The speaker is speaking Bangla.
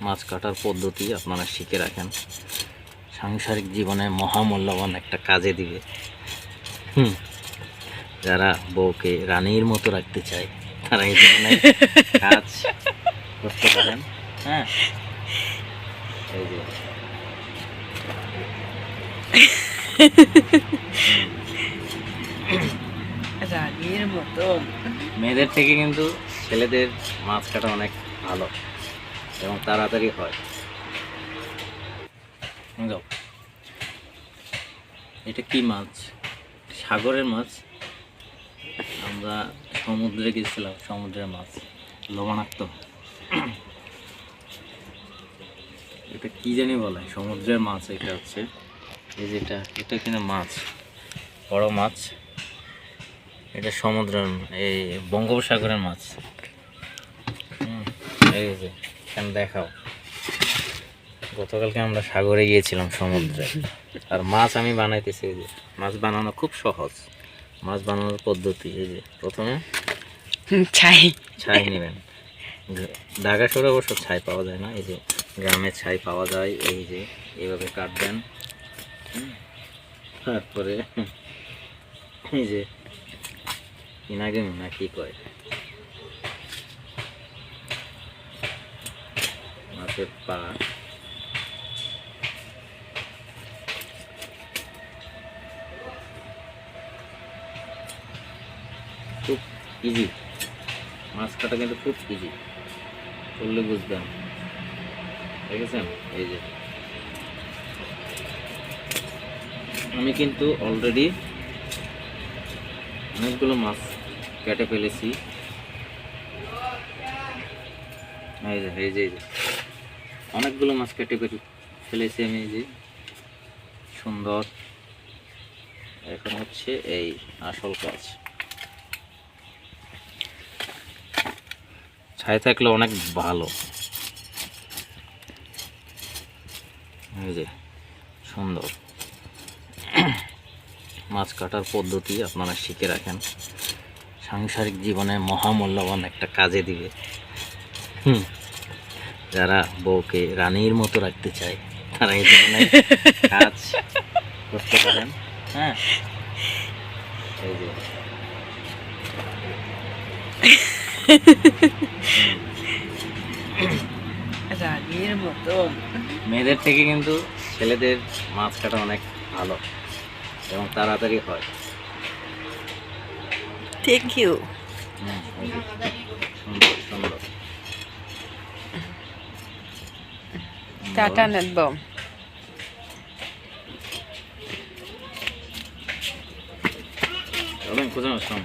মাছ কাটার পদ্ধতি আপনারা শিখে রাখেন। সাংসারিক জীবনে মহামূল্যবান একটা কাজে দিবে। হুম। যারা বউকে রানীর মতো রাখতে চায় তারা এই ধরনের কাজ করতে পারেন। হ্যাঁ। এই যে। রাগের মতো। মেয়েদের থেকে কিন্তু ছেলেদের মাছ কাটা অনেক ভালো। এবং তাড়াতাড়ি হয়। এটা কি মাছ? সাগরের মাছ। আমরা সমুদ্রে গেছিলাম সমুদ্রের মাছ। লবণাক্ত এটা কি জানি বলে? সমুদ্রের মাছ এটা হচ্ছে। এই যেটা এটা কিনা মাছ। বড় মাছ। এটা সমুদ্রের এই বঙ্গোপসাগরের মাছ। হুম, এই যে। এখানে দেখাও। গতকালকে আমরা সাগরে গিয়েছিলাম সমুদ্রে। আর মাছ আমি বানাইতেছি এই যে মাছ বানানো খুব সহজ। মাছ বানানোর পদ্ধতি এই যে প্রথমে ছাই। ছাই নেবেন। ঢাকা শহরে অবশ্য ছাই পাওয়া যায় না এই যে গ্রামে ছাই পাওয়া যায় এই যে এইভাবে কাটবেন তারপরে এই যে ইনাগে না কি কয়? মাছের পা খুব ইজি মাছ কাটা কিন্তু খুব ইজি করলে বুঝবেন। দেখেছেন? এই যে। আমি কিন্তু অলরেডি অনেকগুলো মাছ কেটে ফেলেছি। এই যে এই যে। অনেকগুলো মাছ কেটে ফেলে ফেলেছি আমি যে। সুন্দর। এখন হচ্ছে এই আসল কাজ ছাই থাকলে অনেক ভালো। এই যে, সুন্দর। মাছ কাটার পদ্ধতি আপনারা শিখে রাখেন। সাংসারিক জীবনে মহামূল্যবান একটা কাজে দিবে। হুম। যারা বউকে রানীর মতো রাখতে চায় তারা এই ধরনের কাজ করতে পারেন। হ্যাঁ? এই যে। রাগের মতো। মেয়েদের থেকে কিন্তু ছেলেদের মাছ কাটা অনেক ভালো এবং তাড়াতাড়ি হয়। থ্যাংক ইউ সুন্দর সুন্দর। টাটা নেব চলেন কোথাও আসলাম